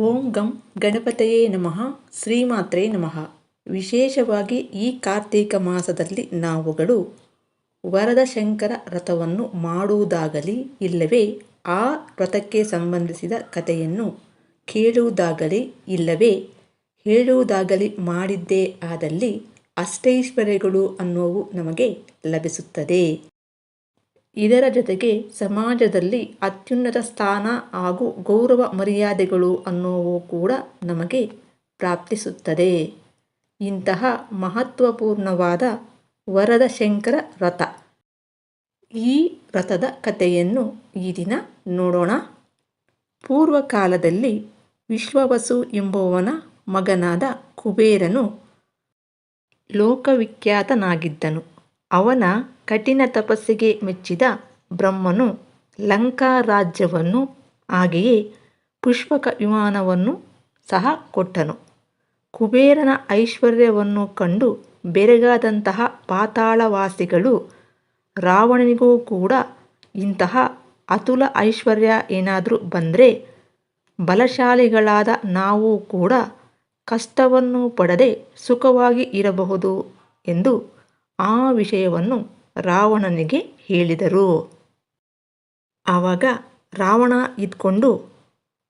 ಓಂ ಗಂ ಗಣಪತಯೇ ನಮಃ, ಶ್ರೀಮಾತ್ರೇ ನಮಃ. ವಿಶೇಷವಾಗಿ ಈ ಕಾರ್ತೀಕ ಮಾಸದಲ್ಲಿ ನಾವುಗಳು ವರದ ಶಂಕರ ವ್ರತವನ್ನು ಮಾಡುವುದಾಗಲಿ ಇಲ್ಲವೇ, ಆ ವ್ರತಕ್ಕೆ ಸಂಬಂಧಿಸಿದ ಕಥೆಯನ್ನು ಕೇಳುವುದಾಗಲಿ ಇಲ್ಲವೇ, ಹೇಳುವುದಾಗಲಿ ಮಾಡಿದ್ದೇ ಆದಲ್ಲಿ ಅಷ್ಟೈಶ್ವರ್ಯಗಳು ಅನ್ನುವು ನಮಗೆ ಲಭಿಸುತ್ತದೆ. ಇದರ ಜೊತೆಗೆ ಸಮಾಜದಲ್ಲಿ ಅತ್ಯುನ್ನತ ಸ್ಥಾನ ಹಾಗೂ ಗೌರವ ಮರ್ಯಾದೆಗಳು ಅನ್ನುವು ಕೂಡ ನಮಗೆ ಪ್ರಾಪ್ತಿಸುತ್ತದೆ. ಇಂತಹ ಮಹತ್ವಪೂರ್ಣವಾದ ವರದ ಶಂಕರ ರಥ. ಈ ರಥದ ಕಥೆಯನ್ನು ಈ ದಿನ ನೋಡೋಣ. ಪೂರ್ವಕಾಲದಲ್ಲಿ ವಿಶ್ವವಸು ಎಂಬುವನ ಮಗನಾದ ಕುಬೇರನು ಲೋಕವಿಖ್ಯಾತನಾಗಿದ್ದನು. ಅವನ ಕಠಿಣ ತಪಸ್ಸಿಗೆ ಮೆಚ್ಚಿದ ಬ್ರಹ್ಮನು ಲಂಕಾ ರಾಜ್ಯವನ್ನು ಹಾಗೆಯೇ ಪುಷ್ಪಕ ವಿಮಾನವನ್ನು ಸಹ ಕೊಟ್ಟನು. ಕುಬೇರನ ಐಶ್ವರ್ಯವನ್ನು ಕಂಡು ಬೆರಗಾದಂತಹ ಪಾತಾಳವಾಸಿಗಳು ರಾವಣನಿಗೂ ಕೂಡ ಇಂತಹ ಅತುಲ ಐಶ್ವರ್ಯ ಏನಾದರೂ ಬಂದರೆ ಬಲಶಾಲಿಗಳಾದ ನಾವು ಕೂಡ ಕಷ್ಟವನ್ನು ಪಡದೆ ಸುಖವಾಗಿ ಇರಬಹುದು ಎಂದು ಆ ವಿಷಯವನ್ನು ರಾವಣನಿಗೆ ಹೇಳಿದರು. ಆವಾಗ ರಾವಣ ಇದ್ಕೊಂಡು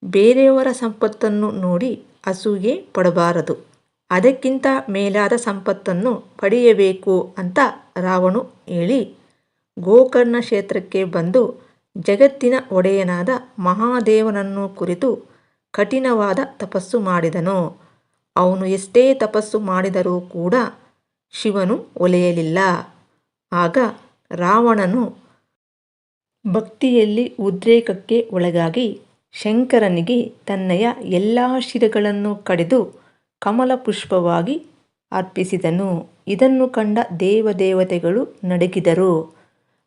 ಬೇರೆಯವರ ಸಂಪತ್ತನ್ನು ನೋಡಿ ಅಸೂಯೆ ಪಡಬಾರದು. ಅದಕ್ಕಿಂತ ಮೇಲಾದ ಸಂಪತ್ತನ್ನು ಪಡೆಯಬೇಕು ಅಂತ ರಾವಣು ಹೇಳಿ ಗೋಕರ್ಣ ಕ್ಷೇತ್ರಕ್ಕೆ ಬಂದು ಜಗತ್ತಿನ ಒಡೆಯನಾದ ಮಹಾದೇವನನ್ನು ಕುರಿತು ಕಠಿಣವಾದ ತಪಸ್ಸು ಮಾಡಿದನು. ಅವನು ಎಷ್ಟೇ ತಪಸ್ಸು ಮಾಡಿದರೂ ಕೂಡ ಶಿವನು ಒಲೆಯಲಿಲ್ಲ. ಆಗ ರಾವಣನು ಭಕ್ತಿಯಲ್ಲಿ ಉದ್ರೇಕಕ್ಕೆ ಒಳಗಾಗಿ ಶಂಕರನಿಗೆ ತನ್ನಯ ಎಲ್ಲ ಶಿರಗಳನ್ನು ಕಡಿದು ಕಮಲ ಪುಷ್ಪವಾಗಿ ಅರ್ಪಿಸಿದನು. ಇದನ್ನು ಕಂಡ ದೇವದೇವತೆಗಳು ನಡುಗಿದರು.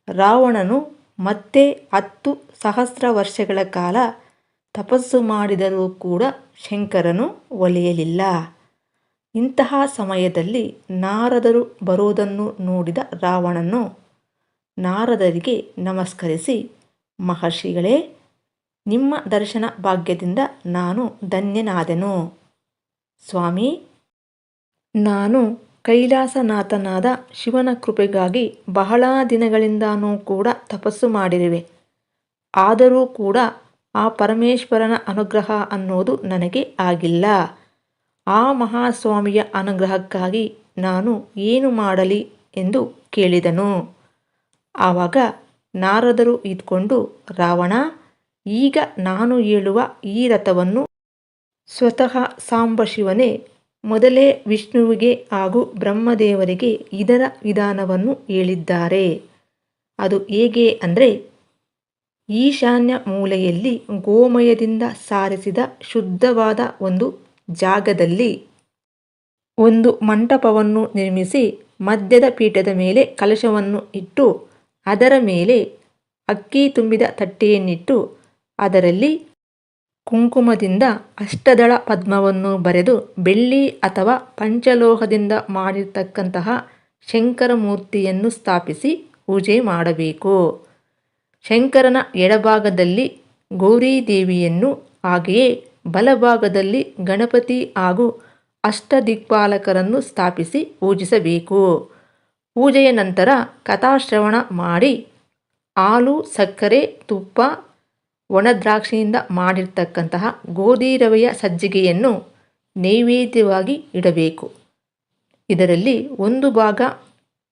ರಾವಣನು ಮತ್ತೆ ಹತ್ತು ಸಹಸ್ರ ವರ್ಷಗಳ ಕಾಲ ತಪಸ್ಸು ಮಾಡಿದರೂ ಕೂಡ ಶಂಕರನು ಒಲಿಯಲಿಲ್ಲ. ಇಂತಹ ಸಮಯದಲ್ಲಿ ನಾರದರು ಬರುವುದನ್ನು ನೋಡಿದ ರಾವಣನು ನಾರದರಿಗೆ ನಮಸ್ಕರಿಸಿ, ಮಹರ್ಷಿಗಳೇ, ನಿಮ್ಮ ದರ್ಶನ ಭಾಗ್ಯದಿಂದ ನಾನು ಧನ್ಯನಾದೆನು. ಸ್ವಾಮಿ, ನಾನು ಕೈಲಾಸನಾಥನಾದ ಶಿವನ ಕೃಪೆಗಾಗಿ ಬಹಳ ದಿನಗಳಿಂದಾನೂ ಕೂಡ ತಪಸ್ಸು ಮಾಡಿರುವೆ. ಆದರೂ ಕೂಡ ಆ ಪರಮೇಶ್ವರನ ಅನುಗ್ರಹ ಅನ್ನೋದು ನನಗೆ ಆಗಿಲ್ಲ. ಆ ಮಹಾಸ್ವಾಮಿಯ ಅನುಗ್ರಹಕ್ಕಾಗಿ ನಾನು ಏನು ಮಾಡಲಿ ಎಂದು ಕೇಳಿದನು. ಆವಾಗ ನಾರದರು ಇದ್ಕೊಂಡು ರಾವಣ, ಈಗ ನಾನು ಹೇಳುವ ಈ ರಥವನ್ನು ಸ್ವತಃ ಸಾಂಬ ಶಿವನೇ ಮೊದಲೇ ವಿಷ್ಣುವಿಗೆ ಹಾಗೂ ಬ್ರಹ್ಮದೇವರಿಗೆ ಇದರ ವಿಧಾನವನ್ನು ಹೇಳಿದ್ದಾರೆ. ಅದು ಹೇಗೆ ಅಂದರೆ, ಈಶಾನ್ಯ ಮೂಲೆಯಲ್ಲಿ ಗೋಮಯದಿಂದ ಸಾರಿಸಿದ ಶುದ್ಧವಾದ ಒಂದು ಜಾಗದಲ್ಲಿ ಒಂದು ಮಂಟಪವನ್ನು ನಿರ್ಮಿಸಿ ಮಧ್ಯದ ಪೀಠದ ಮೇಲೆ ಕಲಶವನ್ನು ಇಟ್ಟು ಅದರ ಮೇಲೆ ಅಕ್ಕಿ ತುಂಬಿದ ತಟ್ಟೆಯನ್ನಿಟ್ಟು ಅದರಲ್ಲಿ ಕುಂಕುಮದಿಂದ ಅಷ್ಟದಳ ಪದ್ಮವನ್ನು ಬರೆದು ಬೆಳ್ಳಿ ಅಥವಾ ಪಂಚಲೋಹದಿಂದ ಮಾಡಿರ್ತಕ್ಕಂತಹ ಶಂಕರ ಮೂರ್ತಿಯನ್ನು ಸ್ಥಾಪಿಸಿ ಪೂಜೆ ಮಾಡಬೇಕು. ಶಂಕರನ ಎಡಭಾಗದಲ್ಲಿ ಗೌರೀದೇವಿಯನ್ನು ಹಾಗೆಯೇ ಬಲಭಾಗದಲ್ಲಿ ಗಣಪತಿ ಹಾಗೂ ಅಷ್ಟದಿಕ್ಪಾಲಕರನ್ನು ಸ್ಥಾಪಿಸಿ ಪೂಜಿಸಬೇಕು. ಪೂಜೆಯ ನಂತರ ಕಥಾಶ್ರವಣ ಮಾಡಿ ಹಾಲು, ಸಕ್ಕರೆ, ತುಪ್ಪ ಒಣ ದ್ರಾಕ್ಷಿಯಿಂದ ಮಾಡಿರ್ತಕ್ಕಂತಹ ಗೋಧಿ ರವೆಯ ಸಜ್ಜಿಗೆಯನ್ನು ನೈವೇದ್ಯವಾಗಿ ಇಡಬೇಕು. ಇದರಲ್ಲಿ ಒಂದು ಭಾಗ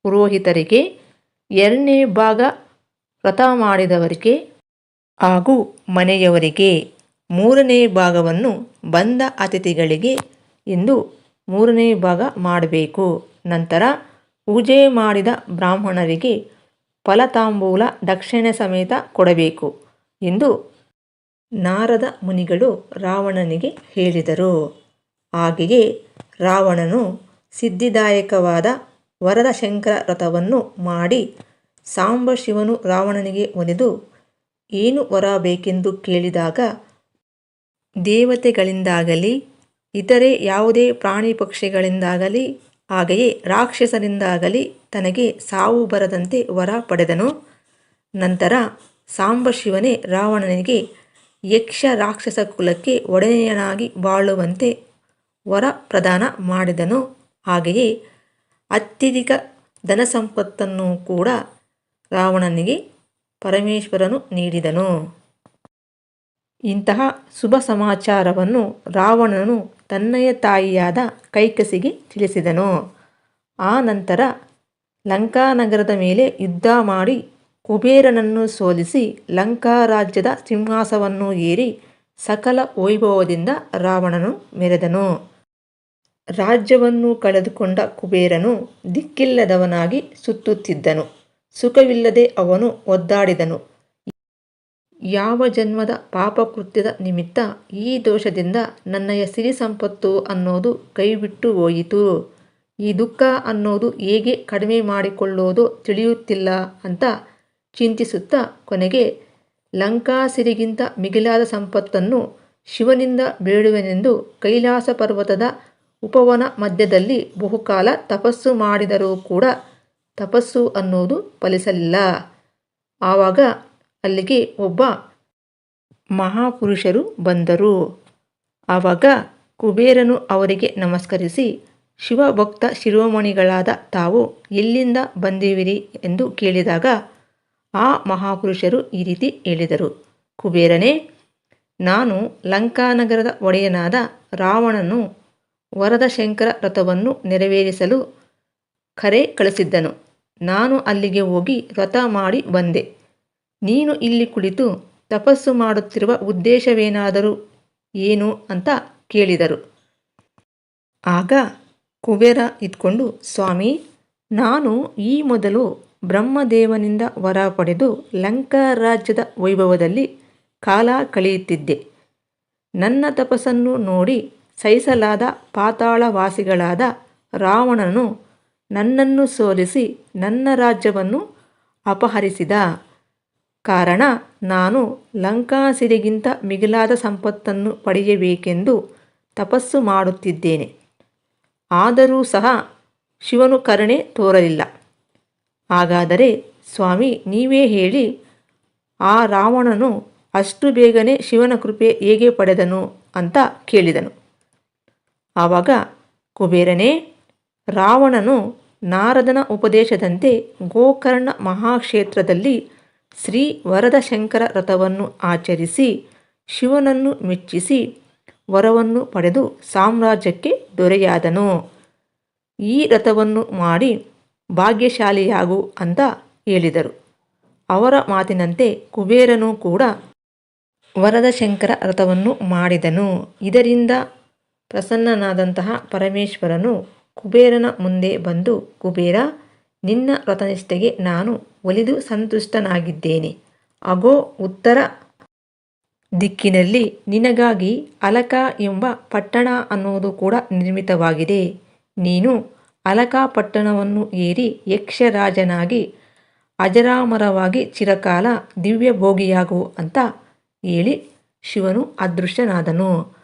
ಪುರೋಹಿತರಿಗೆ, ಎರಡನೇ ಭಾಗ ವ್ರತ ಮಾಡಿದವರಿಗೆ ಹಾಗೂ ಮನೆಯವರಿಗೆ. ಮೂರನೇ ಭಾಗವನ್ನು ಬಂದ ಅತಿಥಿಗಳಿಗೆ ಎಂದು ಮೂರನೇ ಭಾಗ ಮಾಡಬೇಕು. ನಂತರ ಪೂಜೆ ಮಾಡಿದ ಬ್ರಾಹ್ಮಣರಿಗೆ ಫಲತಾಂಬೂಲ ದಕ್ಷಿಣೆ ಸಮೇತ ಕೊಡಬೇಕು ಎಂದು ನಾರದ ಮುನಿಗಳು ರಾವಣನಿಗೆ ಹೇಳಿದರು. ಹಾಗೆಯೇ ರಾವಣನು ಸಿದ್ಧಿದಾಯಕವಾದ ವರದ ಶಂಕರ ವ್ರತವನ್ನು ಮಾಡಿ ಸಾಂಬಶಿವನು ರಾವಣನಿಗೆ ಒನೆದು ಏನು ವರ ಬೇಕೆಂದು ಕೇಳಿದಾಗ ದೇವತೆಗಳಿಂದಾಗಲಿ, ಇತರೆ ಯಾವುದೇ ಪ್ರಾಣಿ ಪಕ್ಷಿಗಳಿಂದಾಗಲಿ, ಹಾಗೆಯೇ ರಾಕ್ಷಸರಿಂದಾಗಲಿ ತನಗೆ ಸಾವು ಬರದಂತೆ ವರ ಪಡೆದನು. ನಂತರ ಸಾಂಬಶಿವನೇ ರಾವಣನಿಗೆ ಯಕ್ಷ ರಾಕ್ಷಸ ಕುಲಕ್ಕೆ ಒಡೆಯನಾಗಿ ಬಾಳುವಂತೆ ವರ ಪ್ರದಾನ ಮಾಡಿದನು. ಹಾಗೆಯೇ ಅತ್ಯಧಿಕ ಧನ ಸಂಪತ್ತನ್ನು ಕೂಡ ರಾವಣನಿಗೆ ಪರಮೇಶ್ವರನು ನೀಡಿದನು. ಇಂತಹ ಶುಭ ಸಮಾಚಾರವನ್ನು ರಾವಣನು ತನ್ನಯ ತಾಯಿಯಾದ ಕೈಕಸಿಗೆ ತಿಳಿಸಿದನು. ಆ ನಂತರ ಲಂಕಾನಗರದ ಮೇಲೆ ಯುದ್ಧ ಮಾಡಿ ಕುಬೇರನನ್ನು ಸೋಲಿಸಿ ಲಂಕಾ ರಾಜ್ಯದ ಸಿಂಹಾಸವನ್ನು ಏರಿ ಸಕಲ ವೈಭವದಿಂದ ರಾವಣನು ಮೆರೆದನು. ರಾಜ್ಯವನ್ನು ಕಳೆದುಕೊಂಡ ಕುಬೇರನು ದಿಕ್ಕಿಲ್ಲದವನಾಗಿ ಸುತ್ತುತ್ತಿದ್ದನು. ಸುಖವಿಲ್ಲದೆ ಅವನು ಒದ್ದಾಡಿದನು. ಯಾವ ಜನ್ಮದ ಪಾಪಕೃತ್ಯದ ನಿಮಿತ್ತ ಈ ದೋಷದಿಂದ ನನ್ನಯ ಸಿರಿ ಸಂಪತ್ತು ಅನ್ನೋದು ಕೈಬಿಟ್ಟು ಹೋಯಿತು. ಈ ದುಃಖ ಅನ್ನೋದು ಹೇಗೆ ಕಡಿಮೆ ಮಾಡಿಕೊಳ್ಳೋದು ತಿಳಿಯುತ್ತಿಲ್ಲ ಅಂತ ಚಿಂತಿಸುತ್ತಾ ಕೊನೆಗೆ ಲಂಕಾ ಸಿರಿಗಿಂತ ಮಿಗಿಲಾದ ಸಂಪತ್ತನ್ನು ಶಿವನಿಂದ ಬೇಡುವೆನೆಂದು ಕೈಲಾಸ ಪರ್ವತದ ಉಪವನ ಮಧ್ಯದಲ್ಲಿ ಬಹುಕಾಲ ತಪಸ್ಸು ಮಾಡಿದರೂ ಕೂಡ ತಪಸ್ಸು ಅನ್ನೋದು ಫಲಿಸಲಿಲ್ಲ. ಆವಾಗ ಅಲ್ಲಿಗೆ ಒಬ್ಬ ಮಹಾಪುರುಷರು ಬಂದರು. ಆವಾಗ ಕುಬೇರನು ಅವರಿಗೆ ನಮಸ್ಕರಿಸಿ, ಶಿವಭಕ್ತ ಶಿರೋಮಣಿಗಳಾದ ತಾವು ಎಲ್ಲಿಂದ ಬಂದಿವಿರಿ ಎಂದು ಕೇಳಿದಾಗ ಆ ಮಹಾಪುರುಷರು ಈ ರೀತಿ ಹೇಳಿದರು. ಕುಬೇರನೇ, ನಾನು ಲಂಕಾನಗರದ ಒಡೆಯನಾದ ರಾವಣನು ವರದ ಶಂಕರ ವ್ರತವನ್ನು ನೆರವೇರಿಸಲು ಕರೆ ಕಳಿಸಿದ್ದನು. ನಾನು ಅಲ್ಲಿಗೆ ಹೋಗಿ ವ್ರತ ಮಾಡಿ ಬಂದೆ. ನೀನು ಇಲ್ಲಿ ಕುಳಿತು ತಪಸ್ಸು ಮಾಡುತ್ತಿರುವ ಉದ್ದೇಶವೇನಾದರೂ ಏನು ಅಂತ ಕೇಳಿದರು. ಆಗ ಕುಬೇರ ಇದ್ಕೊಂಡು, ಸ್ವಾಮಿ, ನಾನು ಈ ಮೊದಲು ಬ್ರಹ್ಮದೇವನಿಂದ ವರ ಪಡೆದು ಲಂಕಾ ರಾಜ್ಯದ ವೈಭವದಲ್ಲಿ ಕಾಲ ಕಳೆಯುತ್ತಿದ್ದೆ. ನನ್ನ ತಪಸ್ಸನ್ನು ನೋಡಿ ಸಹಿಸಲಾದ ಪಾತಾಳವಾಸಿಗಳಾದ ರಾವಣನು ನನ್ನನ್ನು ಸೋಲಿಸಿ ನನ್ನ ರಾಜ್ಯವನ್ನು ಅಪಹರಿಸಿದ. ಕಾರಣ ನಾನು ಲಂಕಾಸಿರಿಗಿಂತ ಮಿಗಿಲಾದ ಸಂಪತ್ತನ್ನು ಪಡೆಯಬೇಕೆಂದು ತಪಸ್ಸು ಮಾಡುತ್ತಿದ್ದೇನೆ. ಆದರೂ ಸಹ ಶಿವನು ಕರುಣೆ ತೋರಲಿಲ್ಲ. ಹಾಗಾದರೆ ಸ್ವಾಮಿ, ನೀವೇ ಹೇಳಿ, ಆ ರಾವಣನು ಅಷ್ಟು ಬೇಗನೆ ಶಿವನ ಕೃಪೆ ಹೇಗೆ ಪಡೆದನು ಅಂತ ಕೇಳಿದನು. ಆವಾಗ, ಕುಬೇರನೇ, ರಾವಣನು ನಾರದನ ಉಪದೇಶದಂತೆ ಗೋಕರ್ಣ ಮಹಾಕ್ಷೇತ್ರದಲ್ಲಿ ಶ್ರೀ ವರದ ಶಂಕರ ವ್ರತವನ್ನು ಆಚರಿಸಿ, ಶಿವನನ್ನು ಮೆಚ್ಚಿಸಿ, ವರವನ್ನು ಪಡೆದು ಸಾಮ್ರಾಜ್ಯಕ್ಕೆ ದೊರೆಯಾದನು. ಈ ರಥವನ್ನು ಮಾಡಿ ಭಾಗ್ಯಶಾಲಿಯಾಗು ಅಂತ ಹೇಳಿದರು. ಅವರ ಮಾತಿನಂತೆ ಕುಬೇರನು ಕೂಡ ವರದ ಶಂಕರ ವ್ರತವನ್ನು ಮಾಡಿದನು. ಇದರಿಂದ ಪ್ರಸನ್ನನಾದಂತಹ ಪರಮೇಶ್ವರನು ಕುಬೇರನ ಮುಂದೆ ಬಂದು, ಕುಬೇರ, ನಿನ್ನ ರಥನಿಷ್ಠೆಗೆ ನಾನು ಒಲಿದು ಸಂತುಷ್ಟನಾಗಿದ್ದೇನೆ. ಅಗೋ, ಉತ್ತರ ದಿಕ್ಕಿನಲ್ಲಿ ನಿನಗಾಗಿ ಅಲಕ ಎಂಬ ಪಟ್ಟಣ ಅನ್ನೋದು ಕೂಡ ನಿರ್ಮಿತವಾಗಿದೆ. ನೀನು ಅಲಕ ಪಟ್ಟಣವನ್ನು ಏರಿ ಯಕ್ಷರಾಜನಾಗಿ ಅಜರಾಮರವಾಗಿ ಚಿರಕಾಲ ದಿವ್ಯ ಭೋಗಿಯಾಗು ಅಂತ ಹೇಳಿ ಶಿವನು ಅದೃಶ್ಯನಾದನು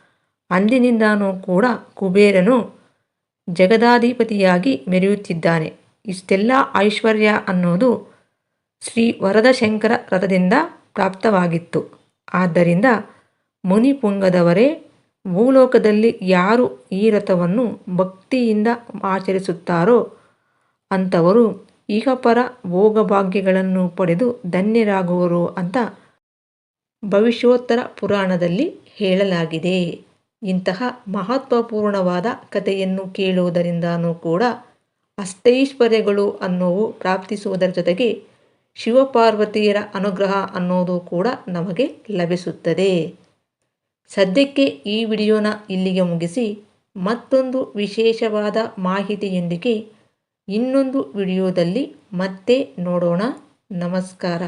ಅಂದಿನಿಂದಾನೂ ಕೂಡ ಕುಬೇರನು ಜಗದಾಧಿಪತಿಯಾಗಿ ಮೆರೆಯುತ್ತಿದ್ದಾನೆ. ಇಷ್ಟೆಲ್ಲ ಐಶ್ವರ್ಯ ಅನ್ನೋದು ಶ್ರೀ ವರದಶಂಕರ ರಥದಿಂದ ಪ್ರಾಪ್ತವಾಗಿತ್ತು. ಆದ್ದರಿಂದ ಮುನಿಪುಂಗದವರೇ, ಭೂಲೋಕದಲ್ಲಿ ಯಾರು ಈ ರಥವನ್ನು ಭಕ್ತಿಯಿಂದ ಆಚರಿಸುತ್ತಾರೋ ಅಂಥವರು ಇಹಪರ ಭೋಗಭಾಗ್ಯಗಳನ್ನು ಪಡೆದು ಧನ್ಯರಾಗುವರು ಅಂತ ಭವಿಷ್ಯೋತ್ತರ ಪುರಾಣದಲ್ಲಿ ಹೇಳಲಾಗಿದೆ. ಇಂತಹ ಮಹತ್ವಪೂರ್ಣವಾದ ಕಥೆಯನ್ನು ಕೇಳುವುದರಿಂದನೂ ಕೂಡ ಅಷ್ಟೈಶ್ವರ್ಯಗಳು ಅನ್ನೋವು ಪ್ರಾಪ್ತಿಸುವುದರ ಜೊತೆಗೆ ಶಿವಪಾರ್ವತಿಯರ ಅನುಗ್ರಹ ಅನ್ನೋದು ಕೂಡ ನಮಗೆ ಲಭಿಸುತ್ತದೆ. ಸದ್ಯಕ್ಕೆ ಈ ವಿಡಿಯೋನ ಇಲ್ಲಿಗೆ ಮುಗಿಸಿ, ಮತ್ತೊಂದು ವಿಶೇಷವಾದ ಮಾಹಿತಿಯೊಂದಿಗೆ ಇನ್ನೊಂದು ವಿಡಿಯೋದಲ್ಲಿ ಮತ್ತೆ ನೋಡೋಣ. ನಮಸ್ಕಾರ.